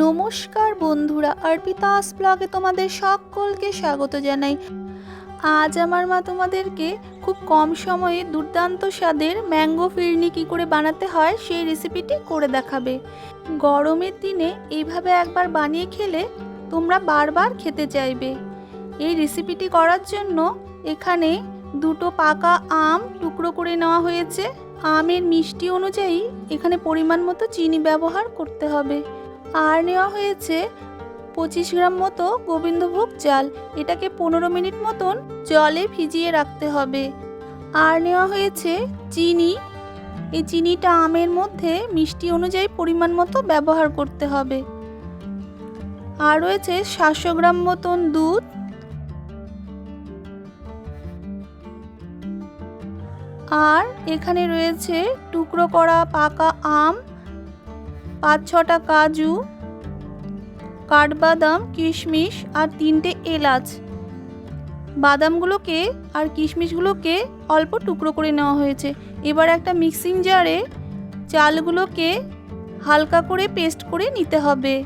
নমস্কার বন্ধুরা অর্পিতাস ব্লগে তোমাদের সকলকে স্বাগত জানাই। আজ আমার মা তোমাদেরকে খুব কম সময়ে দুর্দান্ত স্বাদের ম্যাঙ্গো ফিরনি কী করে বানাতে হয় সেই রেসিপিটি করে দেখাবে। গরমের দিনে এইভাবে একবার বানিয়ে খেলে তোমরা বারবার খেতে চাইবে। এই রেসিপিটি করার জন্য এখানে দুটো পাকা আম টুকরো করে নেওয়া হয়েছে। আমের মিষ্টি অনুযায়ী এখানে পরিমাণ মতো চিনি ব্যবহার করতে হবে। আর নেওয়া হয়েছে পঁচিশ গ্রাম মতো গোবিন্দভোগ চাল। এটাকে পনেরো মিনিট মতন জলে ভিজিয়ে রাখতে হবে। আর নেওয়া হয়েছে চিনি। এই চিনিটা আমের মধ্যে মিষ্টি অনুযায়ী পরিমাণ মতো ব্যবহার করতে হবে। আর রয়েছে সাতশো গ্রাম মতন দুধ। আর এখানে রয়েছে টুকরো করা পাকা আম। পাঁচ ছটা কাজু, কাঠবাদাম, কিশমিশ আর তিনটে এলাচ। বাদামগুলোকে আর কিশমিশগুলোকে অল্প টুকরো করে নেওয়া হয়েছে। এবার একটা মিক্সিং জারে চালগুলোকে হালকা করে পেস্ট করে নিতে হবে।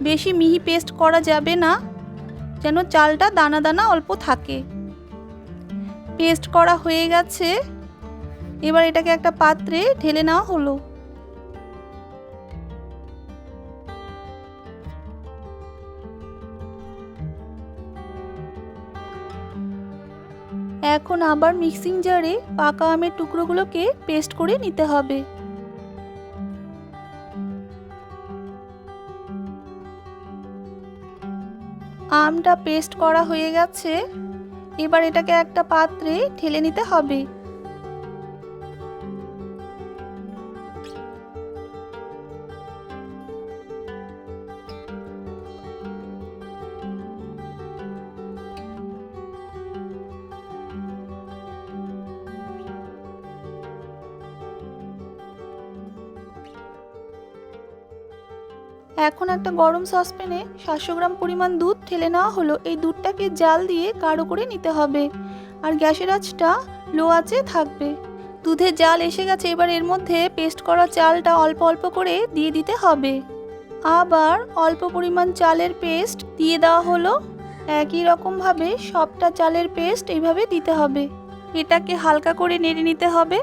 বেশি মিহি পেস্ট করা যাবে না, যেন চালটা দানা দানা অল্প থাকে। পেস্ট করা হয়ে গেছে। এবার এটাকে একটা পাত্রে ঢেলে নেওয়া হলো। এখন আবার মিক্সিং জারে পাকা আমের টুকরোগুলোকে পেস্ট করে নিতে হবে। আমটা পেস্ট করা হয়ে গেছে। এবার এটাকে একটা পাত্রে ঠেলে নিতে হবে। এখন একটা গরম সসপ্যানে সাতশো গ্রাম পরিমাণ দুধ ঠেলে নেওয়া হলো। এই দুধটাকে জাল দিয়ে গাঢ় করে নিতে হবে। আর গ্যাসের আঁচটা লো আঁচে থাকবে। দুধের জাল এসে গেছে, এবার এর মধ্যে পেস্ট করা চালটা অল্প অল্প করে দিয়ে দিতে হবে। আবার অল্প পরিমাণ চালের পেস্ট দিয়ে দেওয়া হলো। একই রকমভাবে সবটা চালের পেস্ট এইভাবে দিতে হবে। এটাকে হালকা করে নেড়ে নিতে হবে।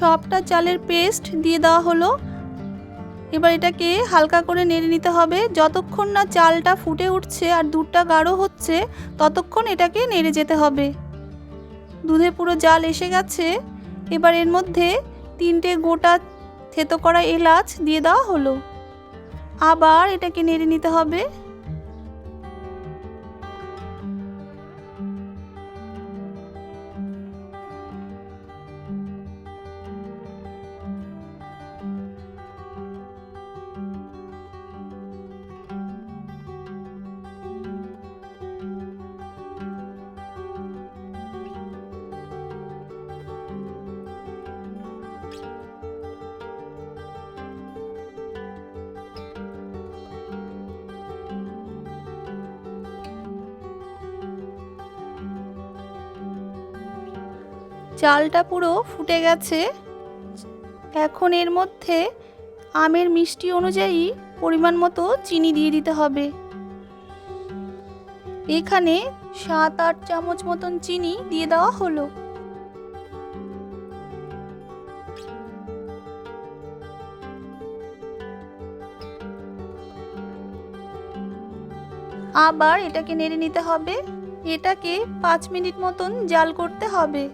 সবটা চালের পেস্ট দিয়ে দেওয়া হলো। এবার এটাকে হালকা করে নেড়ে নিতে হবে। যতক্ষণ না চালটা ফুটে উঠছে আর দুধটা গাঢ় হচ্ছে, ততক্ষণ এটাকে নেড়ে যেতে হবে। দুধে পুরো জাল এসে গেছে। এবার এর মধ্যে তিনটে গোটা থেতো করা এলাচ দিয়ে দেওয়া হলো। আবার এটাকে নেড়ে নিতে হবে। চালটা পুরো ফুটে গেছে। এখন এর মধ্যে আমের মিষ্টি অনুযায়ী পরিমাণ মতো চিনি দিয়ে দিতে হবে। এখানে সাত আট চামচ মতন চিনি দিয়ে দেওয়া হলো। আবার এটাকে নেড়ে নিতে হবে। এটাকে পাঁচ মিনিট মতন জাল করতে হবে।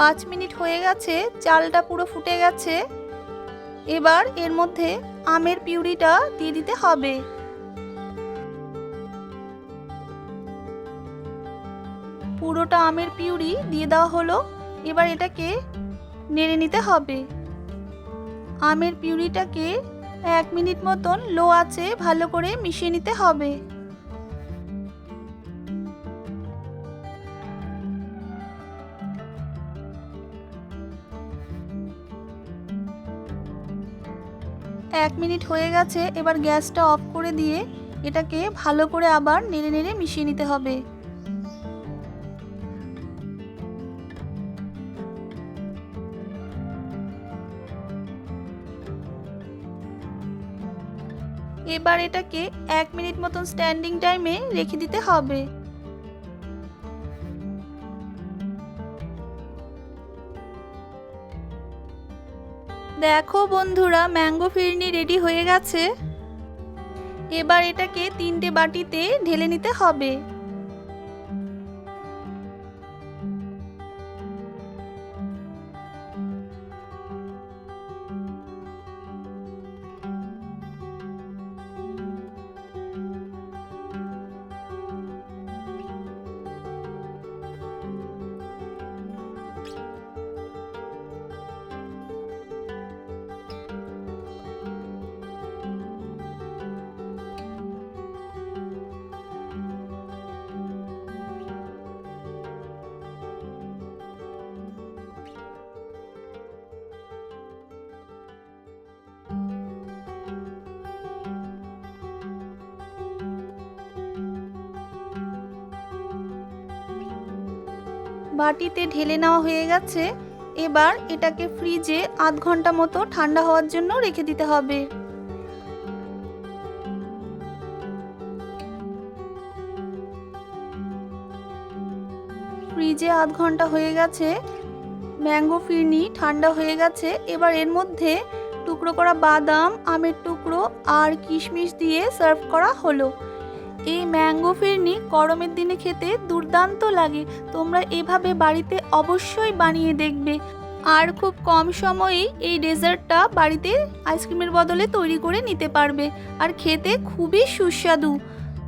পাঁচ মিনিট হয়ে গেছে, চালটা পুরো ফুটে গেছে। এবার এর মধ্যে আমের পিউরিটা দিয়ে দিতে হবে। পুরোটা আমের পিউরি দিয়ে দেওয়া হলো। এবার এটাকে নেড়ে নিতে হবে। আমের পিউরিটাকে এক মিনিট মতন লো আছে ভালো করে মিশিয়ে নিতে হবে। এক মিনিট হয়ে গেছে, এবার গ্যাসটা অফ করে দিয়ে এটাকে ভালো করে আবার নেড়ে নেড়ে মিশিয়ে নিতে হবে। এবার এটাকে এক মিনিট মতন স্ট্যান্ডিং টাইমে রেখে দিতে হবে। দেখো বন্ধুরা ম্যাঙ্গো ফিরনি রেডি হয়ে গেছে। এবার এটাকে তিনটে বাটিতে ঢেলে নিতে হবে। বাটিতে ঢেলে নেওয়া হয়ে গেছে, এবার এটাকে ফ্রিজে আধ ঘণ্টা মতো ঠান্ডা হওয়ার জন্য রেখে দিতে হবে। ফ্রিজে আধ ঘণ্টা হয়ে গেছে, ম্যাঙ্গো ফিরনি ঠান্ডা হয়ে গেছে, এবার এর মধ্যে টুকরো করা বাদাম, আমের টুকরো আর কিশমিশ দিয়ে সার্ভ করা হলো। এই ম্যাঙ্গো ফিরনি গরমের দিনে খেতে দুর্দান্ত লাগে। তোমরা এভাবে বাড়িতে অবশ্যই বানিয়ে দেখবে। আর খুব কম সময়েই এই ডেজার্টটা বাড়িতে আইসক্রিমের বদলে তৈরি করে নিতে পারবে। আর খেতে খুবই সুস্বাদু।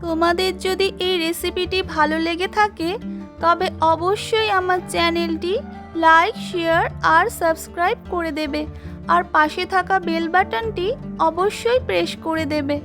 তোমাদের যদি এই রেসিপিটি ভালো লেগে থাকে, তবে অবশ্যই আমার চ্যানেলটি লাইক, শেয়ার আর সাবস্ক্রাইব করে দেবে। আর পাশে থাকা বেল বাটনটি অবশ্যই প্রেস করে দেবে।